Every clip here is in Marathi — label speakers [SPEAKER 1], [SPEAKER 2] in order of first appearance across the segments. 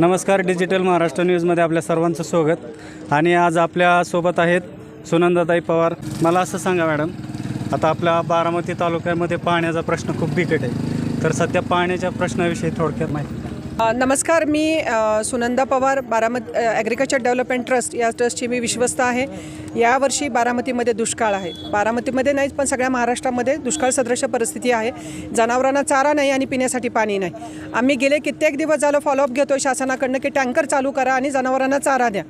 [SPEAKER 1] नमस्कार डिजिटल महाराष्ट्र न्यूजमध्ये आपल्या सर्वांचं स्वागत. आणि आज आपल्यासोबत आहेत सुनंदाताई पवार. मला असं सांगा मॅडम आता आपल्या बारामती तालुक्यामध्ये पाण्याचा प्रश्न खूप बिकट आहे. तर सध्या पाण्याच्या प्रश्नाविषयी थोडक्यात माहिती
[SPEAKER 2] नमस्कार मी Sunanda Pawar Baramati agriculture development trust या ट्रस्टची मी विश्वस्त आहे. यावर्षी बारामतीमध्ये दुष्काळ आहे. बारामतीमध्ये नाहीच पण सगळ्या महाराष्ट्रामध्ये दुष्काळ सदृश परिस्थिती आहे. जनावरांना चारा नाही आणि पिण्यासाठी पाणी नाही. आम्ही गेले कित्येक दिवस झालं फॉलोअप घेतो शासनाकडनं की टँकर चालू करा आणि जनावरांना चारा द्या.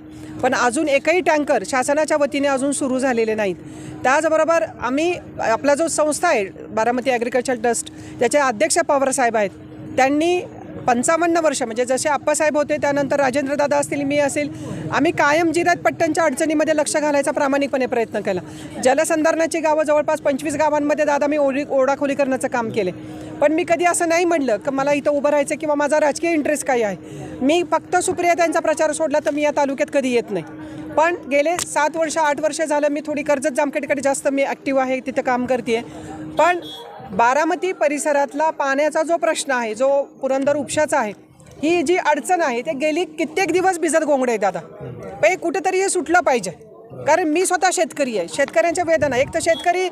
[SPEAKER 2] पण अजून एकही टँकर शासनाच्या वतीने अजून सुरू झालेले नाहीत. त्याचबरोबर आम्ही आपला जो संस्था आहे बारामती ॲग्रिकल्चर ट्रस्ट त्याचे अध्यक्ष पवारसाहेब आहेत. त्यांनी पंचावन्न वर्ष म्हणजे जसे आप्पासाहेब होते त्यानंतर राजेंद्र दादा असतील मी असेल आम्ही कायम जिरात पट्ट्यांच्या अडचणीमध्ये लक्ष घालायचा प्रामाणिकपणे प्रयत्न केला. जलसंधारणाची गावं जवळपास पंचवीस गावांमध्ये दादा मी ओढी ओढाखोली करण्याचं काम केले. पण मी कधी असं नाही म्हणलं की मला इथं उभं राहायचं किंवा माझा राजकीय इंटरेस्ट काय आहे? मी फक्त सुप्रिया त्यांचा प्रचार सोडला तर मी या तालुक्यात कधी येत नाही. पण गेले सात वर्ष आठ वर्ष झालं मी थोडी कर्जत जामखेडकडे जास्त मी ॲक्टिव्ह आहे तिथं काम करते पण बारामती परिसरातला पाण्याचा जो प्रश्न आहे जो पुरंदर उपशाचा आहे ही जी अडचण आहे ते गेली कित्येक दिवस भिजत गोंगडे आहे दादा पण हे कुठेतरी हे सुटलं पाहिजे. कारण मी स्वतः शेतकरी आहे. शेतकऱ्यांच्या वेदना. एक तर शेतकरी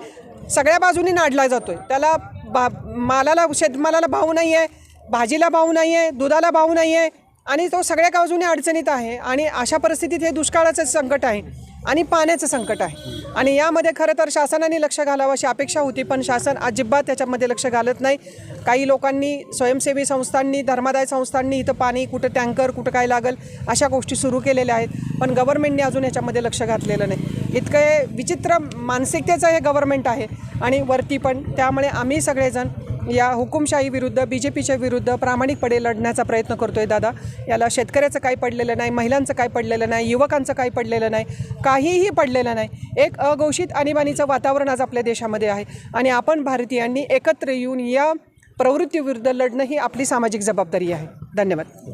[SPEAKER 2] सगळ्या बाजूनी नाडला जातोय. त्याला बा मालाला शेतमालाला भाव नाही आहे भाजीला भाव नाही आहे दुधाला भाव नाही आहे आणि तो सगळ्या बाजूने अडचणीत आहे आणि अशा परिस्थितीत हे दुष्काळाचं संकट आहे. आणि पाण्याचं संकट आहे. आणि यामध्ये खरं तर शासनाने लक्ष घालावं अशी अपेक्षा होती पण शासन अजिबात त्याच्यामध्ये लक्ष घालत नाही. काही लोकांनी स्वयंसेवी संस्थांनी धर्मादाय संस्थांनी इथं पाणी कुठं टँकर कुठं काय लागल अशा गोष्टी सुरू केलेल्या आहेत. पण गव्हर्नमेंटने अजून याच्यामध्ये लक्ष घातलेलं नाही. इतकं हे विचित्र मानसिकतेचं हे गव्हर्नमेंट आहे. आणि वरती पण त्यामुळे आम्ही सगळेजण या हुकुमशाही विरुद्ध बी जे पीच्या विरुद्ध प्रामाणिकपणे लढण्याचा प्रयत्न करतोय दादा. याला शेतकऱ्याचं काही पडलेलं नाही महिलांचं काही पडलेलं नाही युवकांचं काही पडलेलं नाही काहीही पडलेलं नाही. एक अघोषित आणीबाणीचं वातावरण आज आपल्या देशामध्ये आहे. आणि आपण भारतीयांनी एकत्र येऊन या प्रवृत्तीविरुद्ध लढणं ही आपली सामाजिक जबाबदारी आहे. धन्यवाद.